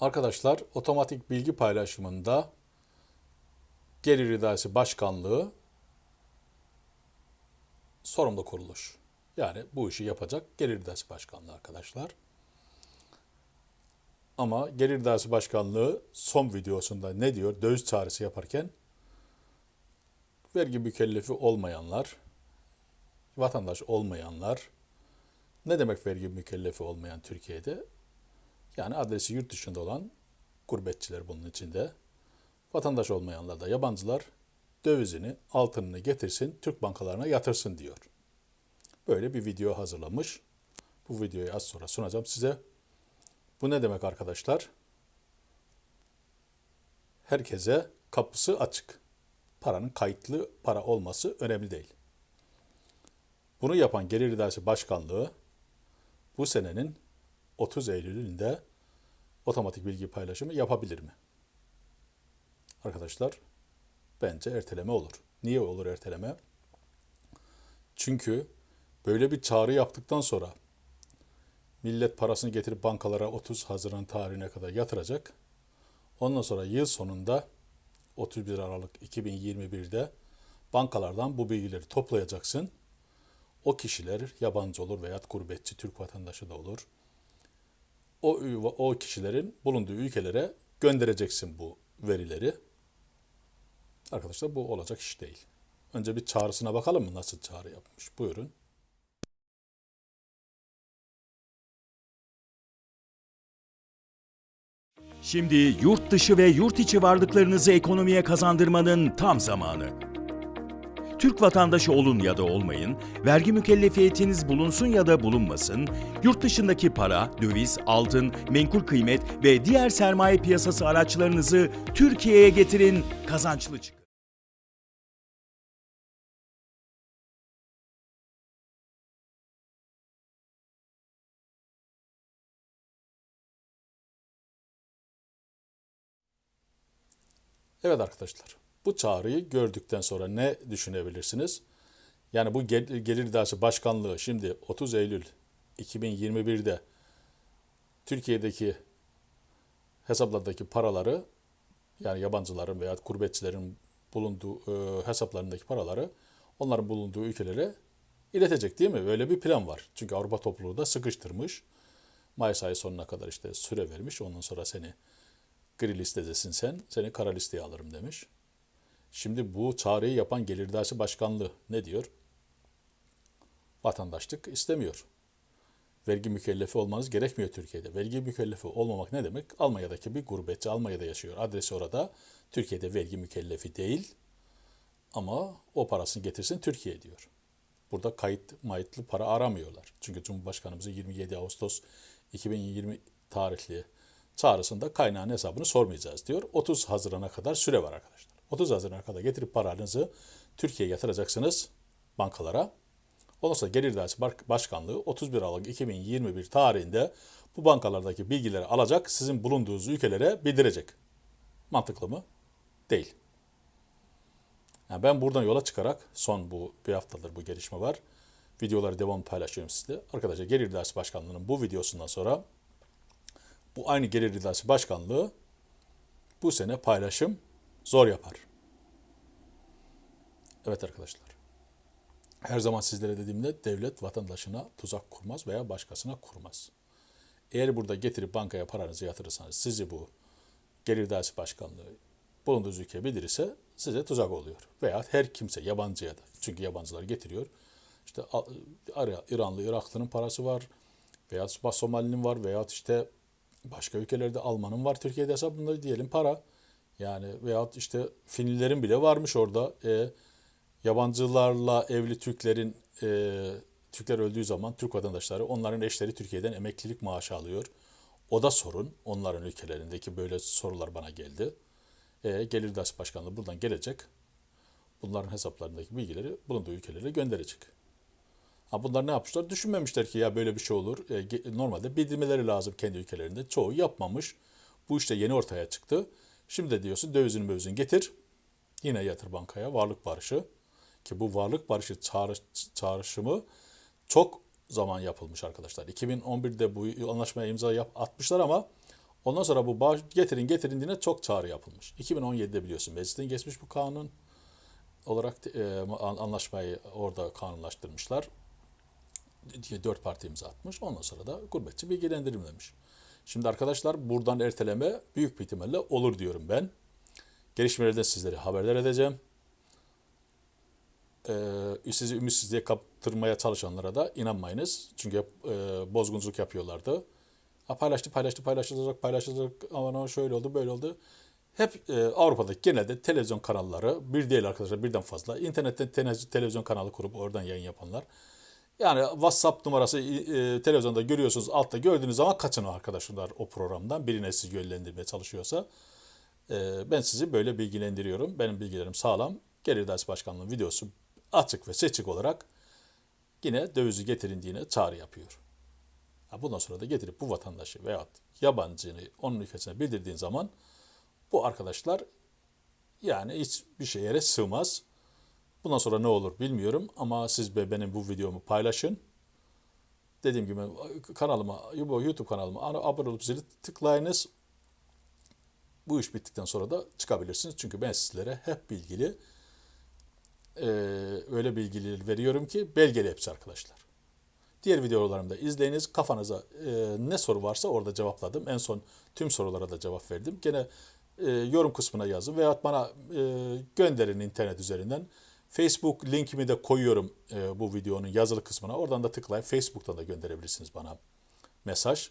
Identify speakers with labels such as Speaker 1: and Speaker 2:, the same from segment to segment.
Speaker 1: Arkadaşlar otomatik bilgi paylaşımında Gelir İdaresi Başkanlığı sorumlu kuruluş. Yani bu işi yapacak Gelir İdaresi Başkanlığı arkadaşlar. Ama Gelir İdaresi Başkanlığı son videosunda ne diyor? Döviz çağrısı yaparken vergi mükellefi olmayanlar, vatandaş olmayanlar, ne demek vergi mükellefi olmayan Türkiye'de? Yani adresi yurt dışında olan gurbetçiler bunun içinde. Vatandaş olmayanlar da yabancılar dövizini, altınını getirsin, Türk bankalarına yatırsın diyor. Böyle bir video hazırlamış. Bu videoyu az sonra sunacağım size. Bu ne demek arkadaşlar? Herkese kapısı açık. Paranın kayıtlı para olması önemli değil. Bunu yapan Gelir İdaresi Başkanlığı bu senenin 30 Eylül'ünde otomatik bilgi paylaşımı yapabilir mi? Arkadaşlar bence erteleme olur. Niye olur erteleme? Çünkü böyle bir çağrı yaptıktan sonra millet parasını getirip bankalara 30 Haziran tarihine kadar yatıracak. Ondan sonra yıl sonunda 31 Aralık 2021'de bankalardan bu bilgileri toplayacaksın. O kişiler yabancı olur veya gurbetçi Türk vatandaşı da olur. O, o kişilerin bulunduğu ülkelere göndereceksin bu verileri. Arkadaşlar bu olacak iş değil. Önce bir çağrısına bakalım mı nasıl çağrı yapmış. Buyurun.
Speaker 2: Şimdi yurt dışı ve yurt içi varlıklarınızı ekonomiye kazandırmanın tam zamanı. Türk vatandaşı olun ya da olmayın, vergi mükellefiyetiniz bulunsun ya da bulunmasın, yurt dışındaki para, döviz, altın, menkul kıymet ve diğer sermaye piyasası araçlarınızı Türkiye'ye getirin, kazançlı çıkın.
Speaker 1: Evet arkadaşlar, bu çağrıyı gördükten sonra ne düşünebilirsiniz? Yani bu Gel- Gelir İdaresi Başkanlığı şimdi 30 Eylül 2021'de Türkiye'deki hesaplardaki paraları yani yabancıların veya gurbetçilerin bulunduğu e, hesaplarındaki paraları onların bulunduğu ülkelere iletecek değil mi? Böyle bir plan var. Çünkü Avrupa topluluğu da sıkıştırmış. Mayıs ayı sonuna kadar işte süre vermiş. Ondan sonra seni gri listedesin sen, seni kara listeye alırım demiş. Şimdi bu çağrıyı yapan Gelir İdaresi Başkanlığı ne diyor? Vatandaşlık istemiyor. Vergi mükellefi olmanız gerekmiyor Türkiye'de. Vergi mükellefi olmamak ne demek? Almanya'daki bir gurbetçi Almanya'da yaşıyor. Adresi orada. Türkiye'de vergi mükellefi değil. Ama o parasını getirsin Türkiye diyor. Burada kayıt mayıtlı para aramıyorlar. Çünkü Cumhurbaşkanımızın 27 Ağustos 2020 tarihli çağrısında kaynağın hesabını sormayacağız diyor. 30 Haziran'a kadar süre var arkadaşlar. 30 Haziran'a kadar getirip paranızı Türkiye'ye yatıracaksınız bankalara. Ondan sonra Gelir İdaresi Başkanlığı 31 Aralık 2021 tarihinde bu bankalardaki bilgileri alacak, sizin bulunduğunuz ülkelere bildirecek. Mantıklı mı? Değil. Yani ben buradan yola çıkarak son bu bir haftadır bu gelişme var. Videoları devam paylaşıyorum sizle. Arkadaşlar Gelir İdaresi Başkanlığı'nın bu videosundan sonra bu aynı Gelir İdaresi Başkanlığı bu sene paylaşım zor yapar. Evet arkadaşlar. Her zaman sizlere dediğimde devlet vatandaşına tuzak kurmaz veya başkasına kurmaz. Eğer burada getirip bankaya paranızı yatırırsanız sizi bu Gelir İdaresi Başkanlığı bulunduğunuz ülke bildirirse size tuzak oluyor. Veya her kimse yabancıya da çünkü yabancılar getiriyor. İşte İranlı, Iraklı'nın parası var veya Somali'nin var veya işte başka ülkelerde Alman'ın var Türkiye'de hesabında diyelim para. Yani veyahut işte Finlilerin bile varmış orada. E, yabancılarla evli Türklerin e, Türkler öldüğü zaman Türk vatandaşları onların eşleri Türkiye'den emeklilik maaşı alıyor. O da sorun. Onların ülkelerindeki böyle sorular bana geldi. E, Gelir İdaresi Başkanlığı buradan gelecek. Bunların hesaplarındaki bilgileri bulunduğu ülkelere gönderecek. Ha bunlar ne yapmışlar? Düşünmemişler ki ya böyle bir şey olur. E, normalde bildirmeleri lazım kendi ülkelerinde. Çoğu yapmamış. Bu işte yeni ortaya çıktı. Şimdi de diyorsun dövizini mövizini getir. Yine yatır bankaya varlık barışı. Ki bu varlık barışı çağrış, çağrışımı çok zaman yapılmış arkadaşlar. 2011'de bu anlaşmaya imza yap, atmışlar ama Ondan sonra bu bağış getirin getirin diye çok çağrı yapılmış. 2017'de biliyorsun meclisten geçmiş bu kanun olarak e, an- anlaşmayı orada kanunlaştırmışlar. Dört parti imza atmış. Ondan sonra da gurbetçi bilgilendirilmemiş. Şimdi arkadaşlar buradan erteleme büyük bir ihtimalle olur diyorum ben. Gelişmelerden sizleri haberdar edeceğim. Ee, sizi ümitsizliğe kaptırmaya çalışanlara da inanmayınız. Çünkü hep e, bozgunculuk yapıyorlardı. Ha, paylaştı, paylaştı, paylaşılacak, paylaşılacak. Aman şöyle oldu, böyle oldu. Hep e, Avrupa'daki genelde televizyon kanalları, bir değil arkadaşlar birden fazla. İnternetten televizyon kanalı kurup oradan yayın yapanlar. Yani WhatsApp numarası e, televizyonda görüyorsunuz altta gördüğünüz zaman kaçın arkadaşlar o programdan. Birine sizi yönlendirmeye çalışıyorsa. E, ben sizi böyle bilgilendiriyorum. Benim bilgilerim sağlam. Gelir Ders Başkanlığı videosu açık ve seçik olarak yine dövizi getirin diye çağrı yapıyor. Bundan sonra da getirip bu vatandaşı veya yabancını onun ülkesine bildirdiğin zaman bu arkadaşlar yani hiçbir şeye yere sığmaz. Bundan sonra ne olur bilmiyorum ama siz be benim bu videomu paylaşın. Dediğim gibi kanalıma, YouTube kanalıma abone olup zili tıklayınız. Bu iş bittikten sonra da çıkabilirsiniz. Çünkü ben sizlere hep bilgili eee, öyle bilgileri veriyorum ki belgeli hepsi arkadaşlar. Diğer videolarımda izleyiniz. Kafanıza e, ne soru varsa orada cevapladım. En son tüm sorulara da cevap verdim. Gene e, yorum kısmına yazın veya bana e, gönderin internet üzerinden. Facebook linkimi de koyuyorum e, bu videonun yazılı kısmına. Oradan da tıklayıp Facebook'tan da gönderebilirsiniz bana mesaj.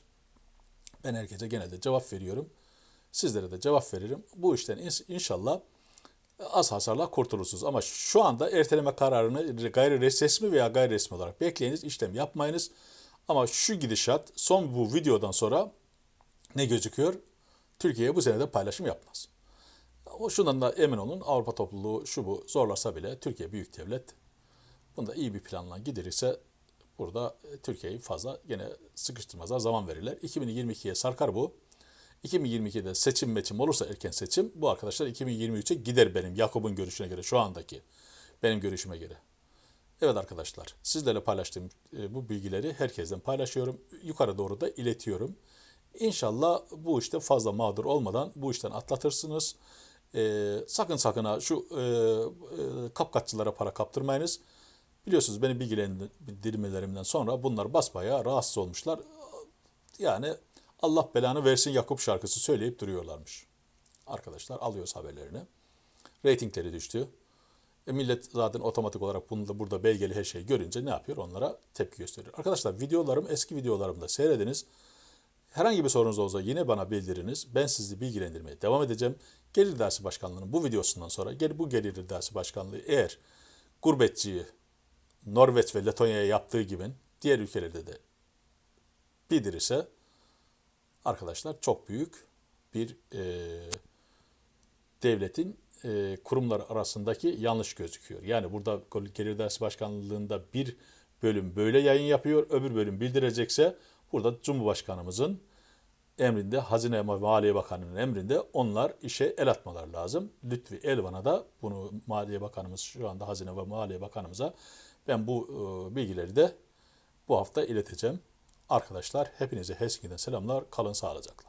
Speaker 1: Ben herkese genelde cevap veriyorum. Sizlere de cevap veririm. Bu işten inşallah az hasarla kurtulursunuz. Ama şu anda erteleme kararını gayri resmi veya gayri resmi olarak bekleyiniz, işlem yapmayınız. Ama şu gidişat son bu videodan sonra ne gözüküyor? Türkiye bu sene de paylaşım yapmaz. Ama şundan da emin olun Avrupa topluluğu şu bu zorlasa bile Türkiye büyük devlet. Bunda iyi bir planla gidirirse burada e, Türkiye'yi fazla gene sıkıştırmazlar, zaman verirler. 2022'ye sarkar bu. 2022'de seçim meçim olursa erken seçim bu arkadaşlar 2023'e gider benim Yakup'un görüşüne göre şu andaki benim görüşüme göre. Evet arkadaşlar sizlerle paylaştığım e, bu bilgileri herkesten paylaşıyorum. Yukarı doğru da iletiyorum. İnşallah bu işte fazla mağdur olmadan bu işten atlatırsınız. E, sakın sakın şu e, e, kapkaççılara para kaptırmayınız. Biliyorsunuz beni bilgilendirmelerimden sonra bunlar basbayağı rahatsız olmuşlar. Yani Allah belanı versin Yakup şarkısı söyleyip duruyorlarmış. Arkadaşlar alıyoruz haberlerini. Ratingleri düştü. E millet zaten otomatik olarak bunu da burada belgeli her şeyi görünce ne yapıyor? Onlara tepki gösteriyor. Arkadaşlar videolarım eski videolarımda seyrediniz. Herhangi bir sorunuz olsa yine bana bildiriniz. Ben sizi bilgilendirmeye devam edeceğim. Gelir Dersi Başkanlığı'nın bu videosundan sonra bu Gelir Dersi Başkanlığı eğer gurbetçiyi Norveç ve Letonya'ya yaptığı gibi diğer ülkelerde de bildirirse arkadaşlar çok büyük bir e, devletin e, kurumlar arasındaki yanlış gözüküyor. Yani burada Gelir Dersi Başkanlığı'nda bir bölüm böyle yayın yapıyor, öbür bölüm bildirecekse burada Cumhurbaşkanımızın emrinde, Hazine ve Maliye Bakanı'nın emrinde onlar işe el atmalar lazım. Lütfi Elvan'a da bunu Maliye Bakanımız şu anda Hazine ve Maliye Bakanımıza ben bu e, bilgileri de bu hafta ileteceğim. Arkadaşlar hepinize Helsinki'den selamlar. Kalın sağlıcakla.